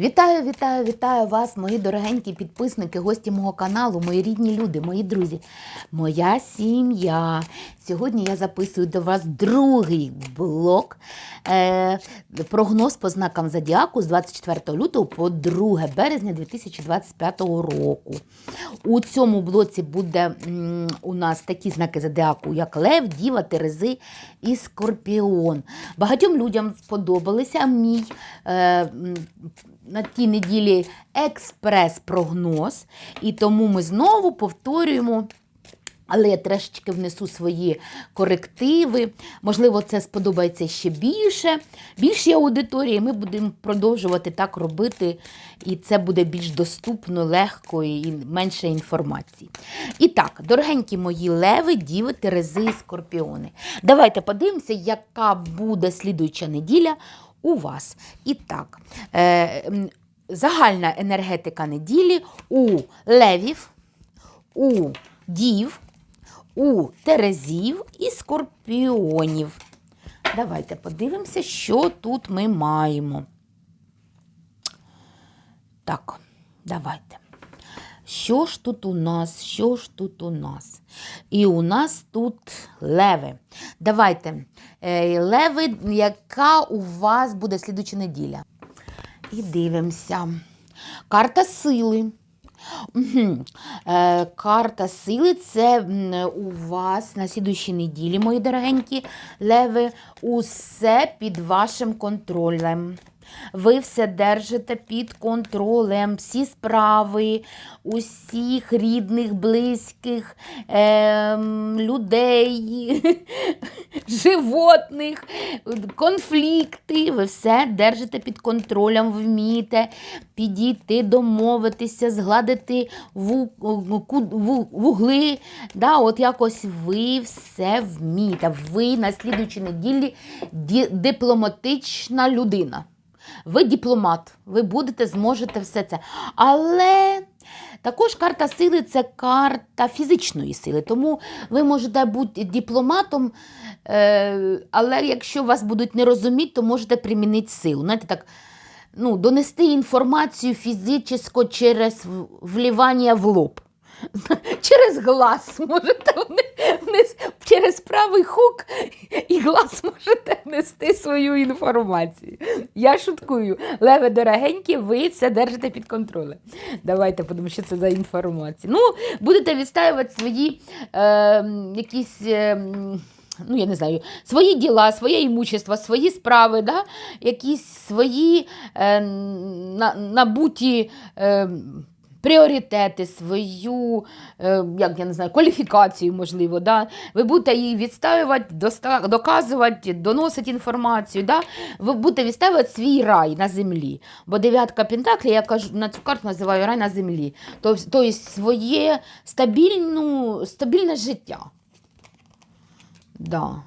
Вітаю, вітаю, вітаю вас, мої дорогенькі підписники, гості мого каналу, мої рідні люди, мої друзі, моя сім'я. Сьогодні я записую до вас другий блок. Е, прогноз по знакам Зодіаку з 24 лютого по 2 березня 2025 року. У цьому блоці буде м, у нас такі знаки Зодіаку, як Лев, Діва, Терези і Скорпіон. Багатьом людям сподобалися мій. Е, на тій неділі експрес-прогноз, і тому ми знову повторюємо. Але я трошечки внесу свої корективи. Можливо, це сподобається ще більше, більшій аудиторії. Ми будемо продовжувати так робити, і це буде більш доступно, легко і менше інформації. І так, дорогенькі мої леви, діви, терези скорпіони. Давайте подивимося, яка буде слідуюча неділя у вас. І так, е, загальна енергетика неділі у левів, у дів, у терезів і скорпіонів. Давайте подивимося, що тут ми маємо. Так, давайте. Що ж тут у нас? Що ж тут у нас? І у нас тут леви. Давайте. Е, Леви, яка у вас буде слідуча неділя? І дивимося. Карта сили. Угу. Е, карта сили це у вас на слідуючій неділі, мої дорогенькі леви, усе під вашим контролем. Ви все держите під контролем, всі справи, усіх рідних, близьких, ем, людей, животних, конфлікти. Ви все держите під контролем, вмієте підійти, домовитися, згладити ву- вугли. Да, от якось ви все вмієте. Ви на слідуючій неділі ді- дипломатична людина. Ви дипломат, ви будете, зможете все це. Але також карта сили це карта фізичної сили. Тому ви можете бути дипломатом, е, але якщо вас будуть не розуміти, то можете примінити силу. Знаєте, так, ну, донести інформацію фізично через вливання в лоб. Через глаз можете вни- вниз, через правий хук і глаз можете нести свою інформацію. Я шуткую. Леве дорогенькі, ви це держите під контролем. Давайте подумаємо, що це за інформація. Ну, будете відстаювати свої е, якісь. Е, Ну, я не знаю, свої діла, своє імущество, свої справи, да? якісь свої е, на, набуті е, пріоритети, свою е, як я не знаю, кваліфікацію, можливо. Да? Ви будете її відставити, доста- доказувати, доносити інформацію. Да? Ви будете відставити свій рай на землі. Бо дев'ятка Пентаклі, я кажу, на цю карту називаю рай на землі. Тобто своє стабільну, стабільне життя. Да.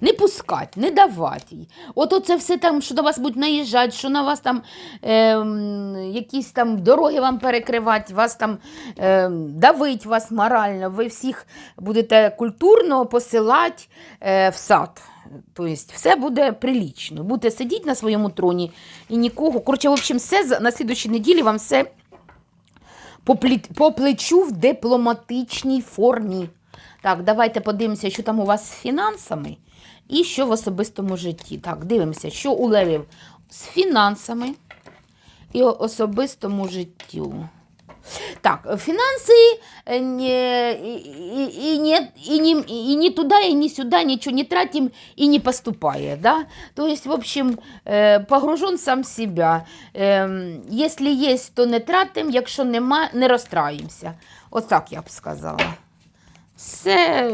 Не пускать, не давати. От оце все там, що до вас будуть наїжджати, що на вас там ем, якісь там дороги вам перекривати, вас там ем, давить вас морально, ви всіх будете культурно посилати е, в сад. Тобто все буде прилічно. Будете сидіти на своєму троні і нікого. Коротше, в общем, все на слідущій неділі вам все по плечу в дипломатичній формі. Так, давайте подивимося, що там у вас з фінансами і що в особистому житті. Так, дивимося, що у левів з фінансами і о- особистому життю. Так, финансы э, не, и, и, и не, и, не, и не туда, и не сюда, ничего не тратим и не поступая, да? То есть, в общем, э, погружен сам в себя. Эм, Если есть, то не тратим, якщо нема, не розстраємося. Отак я б сказала. Все,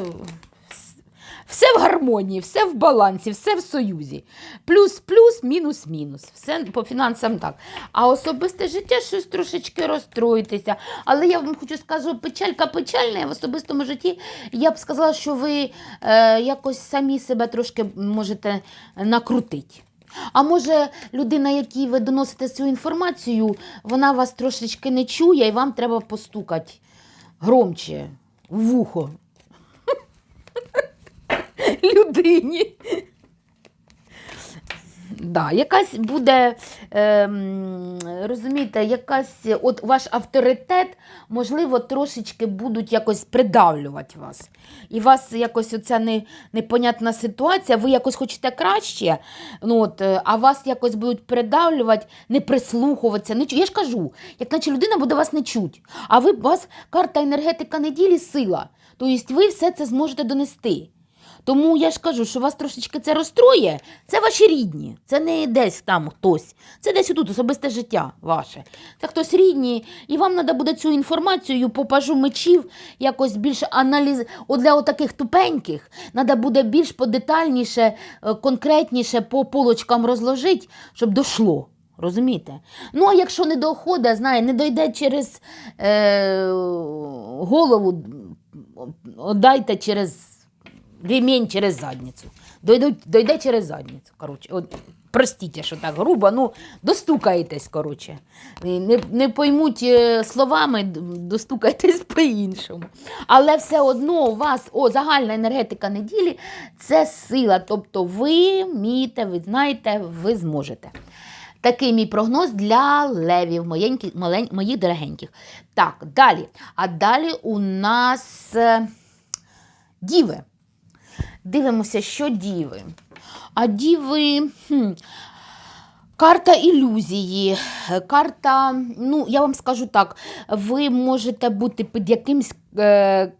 все в гармонії, все в балансі, все в союзі. Плюс-плюс, мінус-мінус. Все по фінансам так. А особисте життя щось трошечки розстроїтеся. Але я вам хочу сказати, печалька печальна в особистому житті. Я б сказала, що ви е, якось самі себе трошки можете накрутити. А може, людина, якій ви доносите цю інформацію, вона вас трошечки не чує, і вам треба постукати громче в вухо людині. Да, якась буде, ем, розумієте, якась, от ваш авторитет, можливо, трошечки будуть якось придавлювати вас. І вас якось оця не, непонятна ситуація, ви якось хочете краще, ну, от, е, а вас якось будуть придавлювати, не прислухуватися. Не Я ж кажу, як наче людина буде вас не чуть. А ви, вас карта енергетика неділі сила. Тобто ви все це зможете донести. Тому я ж кажу, що вас трошечки це розстроє. Це ваші рідні, це не десь там хтось. Це десь тут особисте життя ваше. Це хтось рідні, і вам треба буде цю інформацію по пажу мечів якось більше аналіз. От для отаких тупеньких треба буде більш подетальніше, е, конкретніше по полочкам розложити, щоб дошло. Розумієте? Ну, а якщо не доходить, знає, не дойде через е, голову, дайте через ремінь через задницю. Дойдуть, дойде через задницю. Коротше. От, простіть, що так грубо, ну, достукаєтесь, коротше. Не, не поймуть е, словами, достукайтесь по-іншому. Але все одно у вас о, загальна енергетика неділі це сила. Тобто ви вмієте, ви знаєте, ви зможете. Такий мій прогноз для левів, моєнькі- малень- моїх дорогеньких. Так, далі. А далі у нас е, діви. Дивимося, що діви. А діви. Хм, Карта ілюзії. Карта, ну, я вам скажу так, ви можете бути під якимсь е,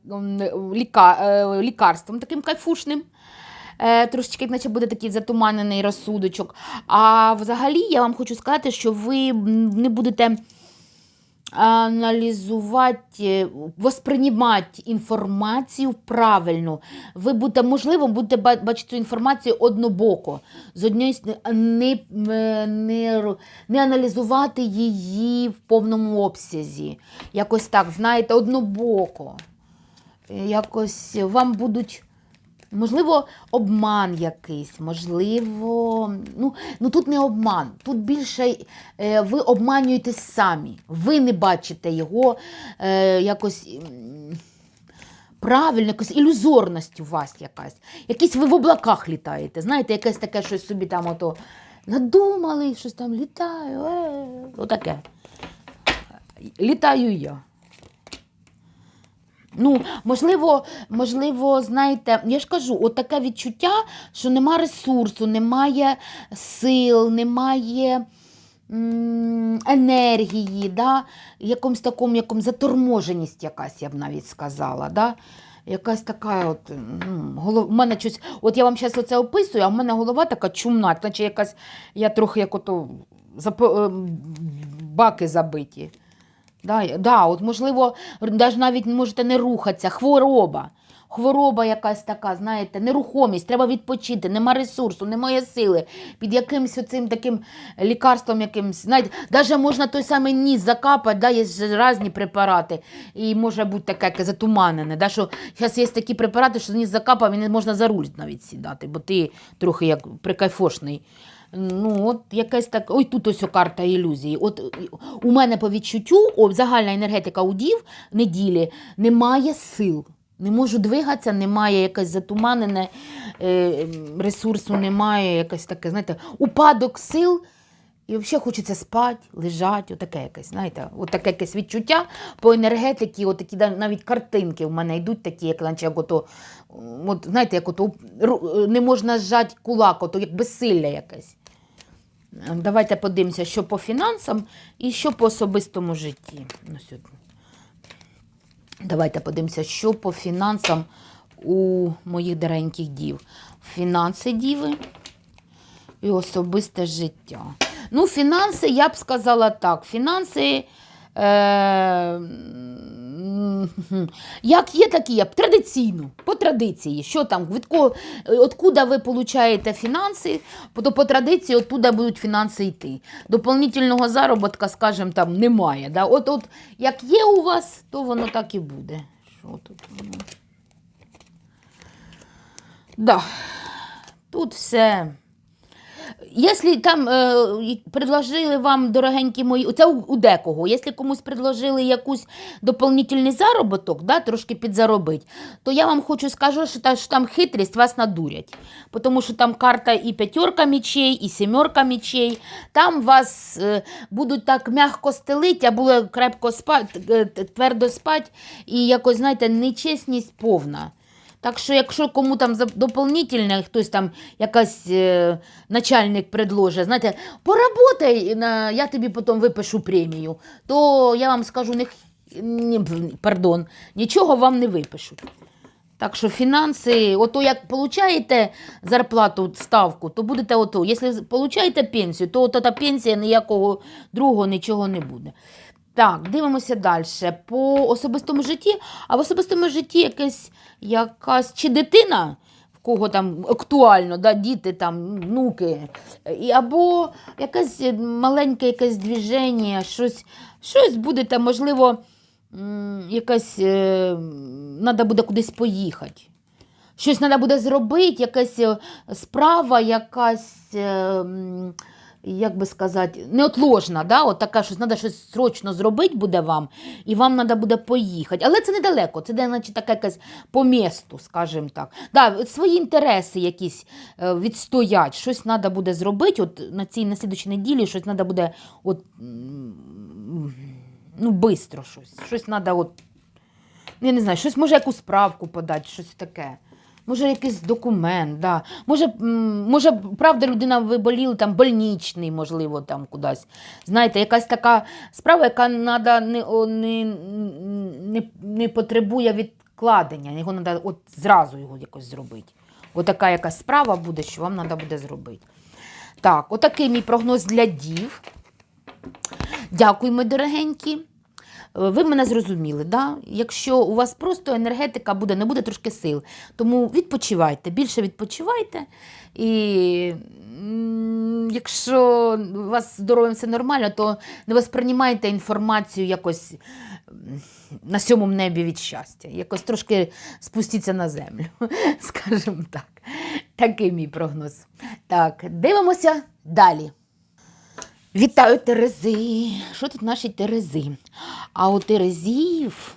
ліка, е, лікарством таким кайфушним. Е, трошечки, наче буде такий затуманений розсудочок. А взагалі я вам хочу сказати, що ви не будете аналізувати, восприймати інформацію правильно. Ви будете, можливо, будете бачити цю інформацію однобоко. З однієї не, е, не, не аналізувати її в повному обсязі. Якось так, знаєте, однобоко. Е, Якось вам будуть. Можливо, обман якийсь, можливо, ну, ну тут не обман, тут більше е, ви обманюєтесь самі. Ви не бачите його е, якось м, правильно, якось ілюзорність у вас якась. Якісь ви в облаках літаєте. Знаєте, якесь таке щось собі там ото надумали, щось там літаю. Е, отаке. Літаю я. Ну, можливо, можливо, знаєте, я ж кажу, от таке відчуття, що нема ресурсу, немає сил, немає енергії, да? якомусь такому, якомусь заторможеність якась, я б навіть сказала. Да? Якась така, от, ну, голов... у мене щось, от я вам зараз оце описую, а в мене голова така чумна, наче якась, я трохи як ото зап... е, баки забиті. Да, да, от можливо, навіть можете не рухатися, хвороба. Хвороба якась така, знаєте, нерухомість, треба відпочити, нема ресурсу, немає сили. Під якимось оцим таким лікарством, якимось, знаєте, навіть можна той самий ніс закапати, да, є різні препарати, і може бути таке яке затуманене. Да, що зараз є такі препарати, що ніс закапав і не можна за руль навіть сідати, бо ти трохи як прикайфошний. Ну, от якась так. Ой, тут ось карта ілюзії. От е, у мене по відчуттю, о, загальна енергетика удів неділі немає сил. Не можу двигатися, немає якесь затуманене е, ресурсу, немає якесь таке, знаєте, упадок сил. І взагалі хочеться спати, лежати, отаке якесь, знаєте, отаке якесь відчуття по енергетиці, отакі навіть картинки в мене йдуть такі, як наче як ото, от, знаєте, як ото не можна зжати кулак, ото як безсилля якесь. Давайте подивимося, що по фінансам і що по особистому житті. Давайте подивимося, що по фінансам у моїх дорогеньких дів. Фінанси діви і особисте життя. Ну, фінанси, я б сказала так. Фінанси. Е, як є, так і є. Традиційно, по традиції. Що там, від кого, откуда ви получаєте фінанси, то по традиції оттуда будуть фінанси йти. Дополнительного заробітка, скажімо, там немає. Да? От, от, як є у вас, то воно так і буде. Що тут воно? Да. Тут все. Якщо там е, предложили вам, дорогенькі мої, це у, у декого, якщо комусь предложили якусь доповнительний заробіток, да, трошки підзаробити, то я вам хочу скажу, що, та, що там хитрість вас надурять. Тому що там карта і п'ятерка мечей, і сімерка мечей. Там вас е, будуть так м'яко стелити, а буде крепко спати, твердо спати, і якось, знаєте, нечесність повна. Так що, якщо кому там дополнительне, хтось там якась е, начальник предложить, знаєте, поработай, на, я тобі потім випишу премію, то я вам скажу, не, ні, пардон, нічого вам не випишуть. Так що фінанси, ото як получаєте зарплату, ставку, то будете ото. Якщо получаєте пенсію, то та пенсія ніякого другого нічого не буде. Так, дивимося далі. По особистому житті, а в особистому житті якась, якась чи дитина, в кого там актуально, да, діти, там, внуки, і, або якесь маленьке якесь движення, щось, щось будете, можливо, якась, треба буде кудись поїхати. Щось треба буде зробити, якась е, справа, якась, е, як би сказати, неотложна, да? От така, що треба щось срочно зробити буде вам, і вам треба буде поїхати. Але це недалеко, це де, значить, така якась по місту, скажімо так. Да, свої інтереси якісь е, відстоять, щось треба буде зробити. От на цій на слідчій неділі щось треба буде от, ну, бистро щось. Щось треба от я не знаю, щось може якусь справку подати, щось таке. Може, якийсь документ, да. може, може, правда, людина виболіла, там больничний, можливо, там кудись. Знаєте, якась така справа, яка надо, не, не, не, не потребує відкладення. Його треба от зразу його якось зробити. Отака якась справа буде, що вам треба буде зробити. Так, отакий мій прогноз для дів. Дякую, мої дорогенькі. Е, Ви мене зрозуміли, да? якщо у вас просто енергетика буде, не буде трошки сил. Тому відпочивайте, більше відпочивайте. І якщо у вас здоров'ям все нормально, то не восприймайте інформацію якось на сьомому небі від щастя. Якось трошки спустіться на землю, скажімо так. Такий мій прогноз. Так, дивимося далі. Вітаю Терези. Що тут наші Терези? А у Терезів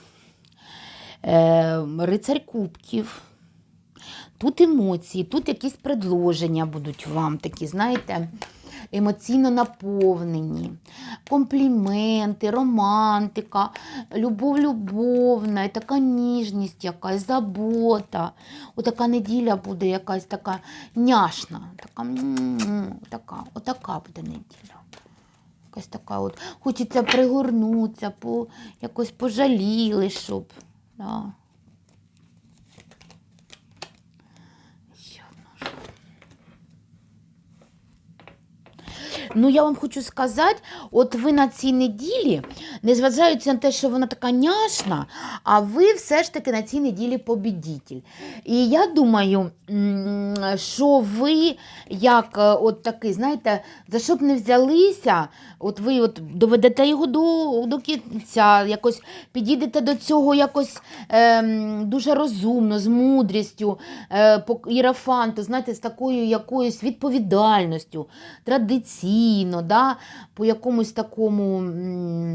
е, рицарь кубків. Тут емоції, тут якісь предложення будуть вам такі, знаєте, емоційно наповнені, компліменти, романтика, любов любовна, і така ніжність якась, забота. Отака неділя буде якась така няшна, така, така, отака буде неділя. Якась така от. Хочеться пригорнутися, по, якось пожаліли, щоб. Да. Ще одна ж. Ну, я вам хочу сказати, от ви на цій неділі, незважаючи на те, що вона така няшна, а ви все ж таки на цій неділі побідітель. І я думаю, що ви як е, от такий, знаєте, за що б не взялися, от ви от доведете його до, до кінця, якось підійдете до цього якось ем, дуже розумно, з мудрістю, е, по іерафанту, знаєте, з такою якоюсь відповідальністю, традиційно, да, по якомусь такому,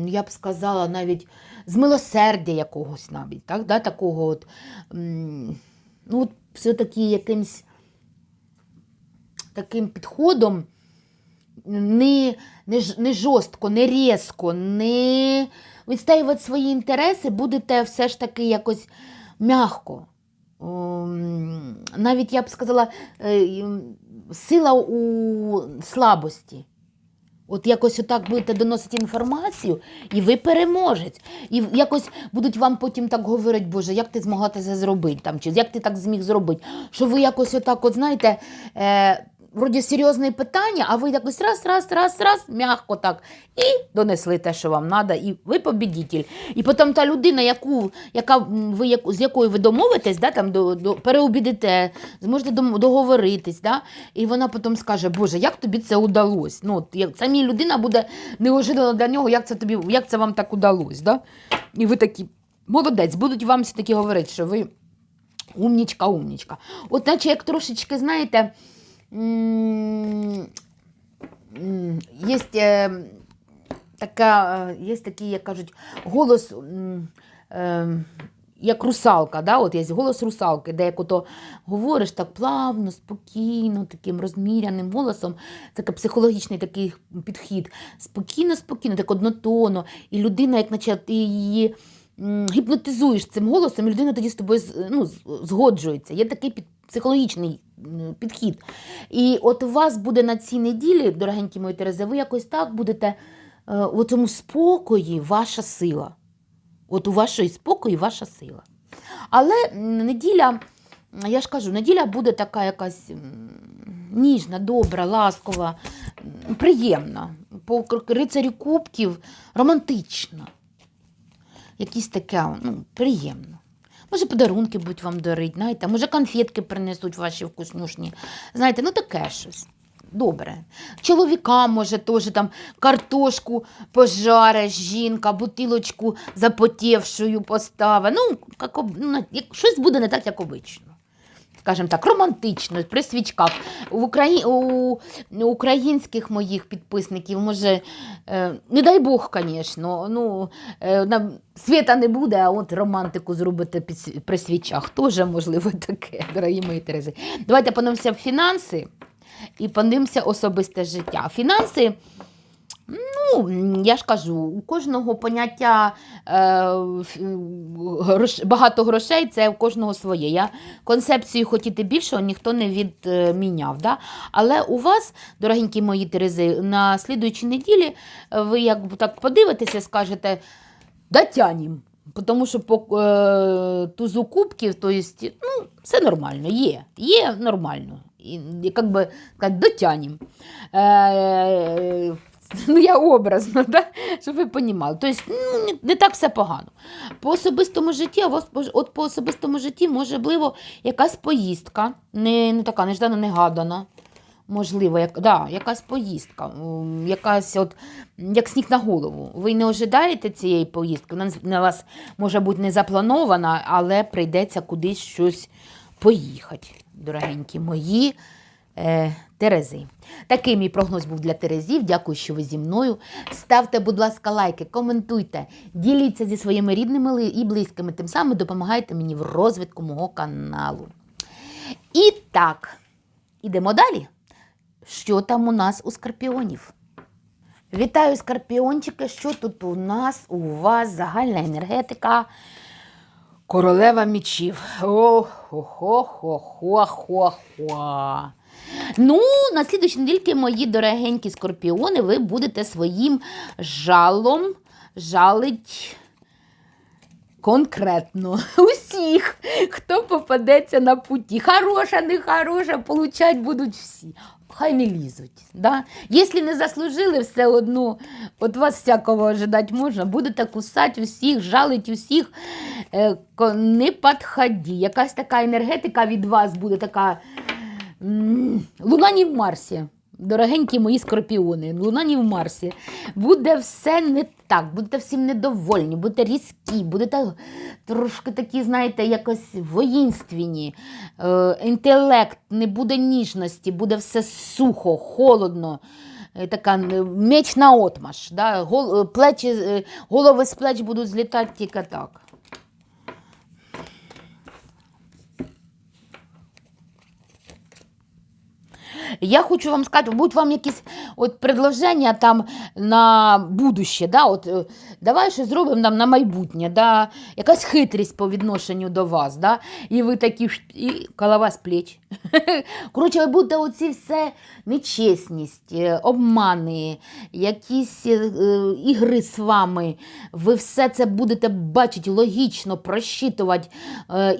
я б сказала, навіть з милосердя якогось навіть, так, да, такого от, ну, от все-таки якимсь таким підходом не, не, не жорстко, не різко, не відстоювати свої інтереси, будете все ж таки якось м'яко. Навіть я б сказала, е, сила у слабості. От якось отак будете доносити інформацію, і ви переможець. І якось будуть вам потім так говорити, Боже, як ти змогла це зробити, там, чи як ти так зміг зробити. Що ви якось отак, от, знаєте, е, вроді серйозне питання, а ви якось раз, раз, раз, раз, м'яко так, і донесли те, що вам треба, і ви побідітель. І потім та людина, яку, яка, ви, з якою ви домовитесь, да, там, до, до, переобідете, зможете договоритись, да, і вона потім скаже, Боже, як тобі це удалось? Ну, як, людина буде неожиданно для нього, як це, тобі, як це вам так удалось. Да? І ви такі, молодець, будуть вам все таки говорити, що ви умнічка, умнічка. От наче як трошечки, знаєте, м, є е, така, є такий, як кажуть, голос. е, як русалка, да? от є голос русалки, де як ото говориш так плавно, спокійно, таким розміряним голосом, такий психологічний такий підхід. Спокійно, спокійно, так однотонно. І людина, як наче ти її гіпнотизуєш цим голосом, і людина тоді з тобою ну, згоджується. Є такий під, психологічний підхід. І от у вас буде на цій неділі, дорогенькі мої Терези, ви якось так будете е, у цьому спокої ваша сила. От у вашої спокою ваша сила. Але неділя, я ж кажу, неділя буде така якась ніжна, добра, ласкова, приємна. По рицарю кубків романтична. Якісь таке, ну, приємно. Може, подарунки будуть вам дарити, знаєте, може, конфетки принесуть ваші вкуснюшні. Знаєте, ну таке щось. Добре. Чоловікам, може, теж там картошку пожаре, жінка, бутилочку запотівшою поставить. Ну, як, ну, щось буде не так, як обично. Скажімо так, романтично, при свічках. В Украї... У українських моїх підписників, може, е, не дай Бог, звісно, ну, е, світа не буде, а от романтику зробити при свічах. Теж можливо таке, дорогі мої Терези. Давайте подивимося в фінанси і подивимося особисте життя. Фінанси. Ну, я ж кажу, у кожного поняття е, багато грошей це у кожного своє. Я концепцію хотіти більшого ніхто не відміняв. Да? Але у вас, дорогенькі мої Терези, на слідуючій неділі е, ви як так подивитеся, скажете, дотянем. Тому що по е, тузу кубків, то есть, ну, все нормально, є, є нормально. І, і як би. Е, ну, я образно, да? щоб ви розуміли. Тобто, ну, не, так все погано. По особистому житті, от по особистому житті, можливо, якась поїздка, не, не така неждана, негадана. Можливо, як, да, якась поїздка, якась от, як сніг на голову. Ви не ожидаєте цієї поїздки, вона на вас може бути не запланована, але прийдеться кудись щось поїхати, дорогенькі мої Терези. Такий мій прогноз був для Терезів. Дякую, що ви зі мною. Ставте, будь ласка, лайки, коментуйте, діліться зі своїми рідними і близькими. Тим самим допомагайте мені в розвитку мого каналу. І так, ідемо далі. Що там у нас у скорпіонів? Вітаю, скорпіончики! Що тут у нас, у вас загальна енергетика? Королева мічів. О-хо-хо-хо-хо-хо. Ну, на слідуючій недільки, мої дорогенькі скорпіони, ви будете своїм жалом жалить конкретно усіх, хто попадеться на путі. Хороша, не хороша, получать будуть всі. Хай не лізуть. Да? Якщо не заслужили, все одно, от вас всякого ожидати можна, будете кусати усіх, жалить усіх, е, не підході. Якась така енергетика від вас буде така. Луна не в Марсі. Дорогенькі мої скорпіони, луна не в Марсі. Буде все не так, будете всім недовольні, будете різкі, будете трошки такі, знаєте, якось воїнственні. Е, інтелект, не буде ніжності, буде все сухо, холодно. Е, Така е, меч на отмаш. Да? Гол, е, плечі, е, голови з плеч будуть злітати тільки так. Я хочу вам сказати, будуть вам якісь от предложення там на будуще, да? от, е, давай щось зробимо там на майбутнє, да? якась хитрість по відношенню до вас, да? і ви такі і голова з плеч. Коротше, ви будете оці все нечесність, е, обмани, якісь е, ігри з вами. Ви все це будете бачити логічно, просчитувати.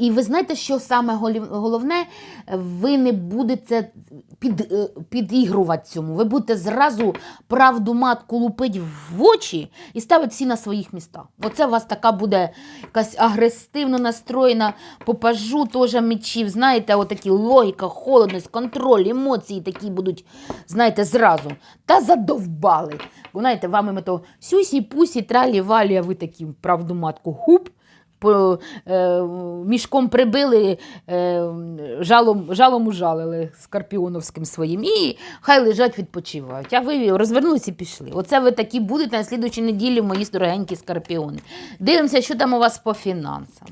І ви знаєте, що саме головне, ви не будете під, підігрувати цьому. Ви будете зразу правду матку лупити в очі і ставити всі на своїх містах. Оце у вас така буде якась агресивно настроєна попажу теж мечів. Знаєте, отакі логіка, холодність, контроль, емоції такі будуть, знаєте, зразу. Та задовбали. Знаєте, вам іменно сюсі, пусі, тралі, валі, а ви такі правду матку губ е, мішком прибили, е, жалом, жалом ужалили скорпіоновським своїм. І хай лежать, відпочивають. А ви розвернулися і пішли. Оце ви такі будете на слідучій неділі, мої дорогенькі скорпіони. Дивимося, що там у вас по фінансам.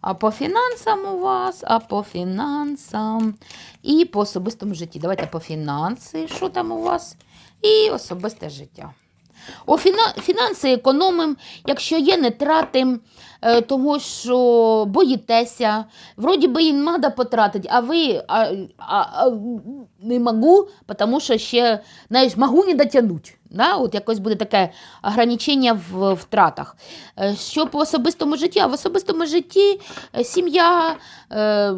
А по фінансам у вас, а по фінансам і по особистому житті. Давайте по фінанси, що там у вас, і особисте життя. О, фіна... Фінанси економим, якщо є, не тратим, тому що боїтеся. Вроді би їм треба потратити, а ви а, а, а, не можу, тому що ще знаєш, можу не дотягнути. Да? От якось буде таке ограничення в втратах. Е, Що по особистому житті? А в особистому житті е, сім'я, е,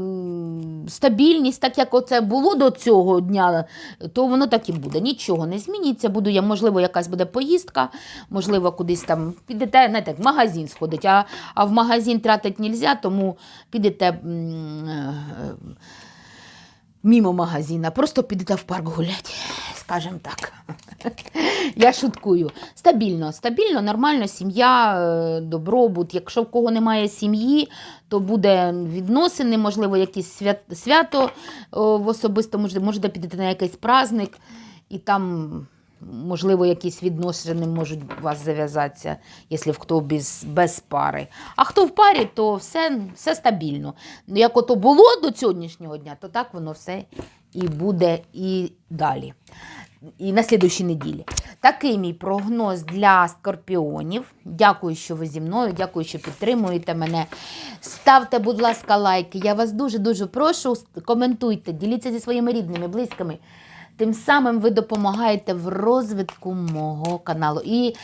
стабільність, так як оце було до цього дня, то воно так і буде. Нічого не зміниться. Буду я, можливо, якась буде поїздка, можливо, кудись там підете, знаєте, в магазин сходить, а, а в магазин тратити не можна, тому підете. е, Мімо магазина, просто підете в парк гуляти, скажімо так. Я шуткую. Стабільно, стабільно, нормально, сім'я, е, добробут. Якщо в кого немає сім'ї, то буде відносини, можливо, якесь свят, свято о, в особистому можете підете на якийсь праздник, і там, можливо, якісь відносини можуть у вас зав'язатися, якщо хто без, без пари. А хто в парі, то все, все стабільно. Ну, Як ото було до сьогоднішнього дня, то так воно все і буде і далі і на слідуючій неділі. Такий мій прогноз для скорпіонів. Дякую, що ви зі мною, дякую, що підтримуєте мене. Ставте, будь ласка, лайки. Я вас дуже-дуже прошу. Коментуйте, діліться зі своїми рідними, близькими. Тим самим ви допомагаєте в розвитку мого каналу. І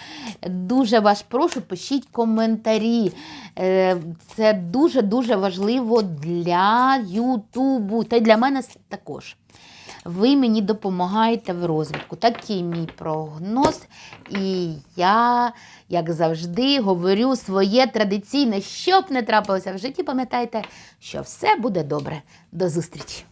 дуже вас прошу, пишіть коментарі. Е, Це дуже-дуже важливо для Ютубу. Та й для мене також. Ви мені допомагаєте в розвитку. Такий мій прогноз. І я, як завжди, говорю своє традиційне, щоб не трапилося в житті. Пам'ятайте, що все буде добре. До зустрічі!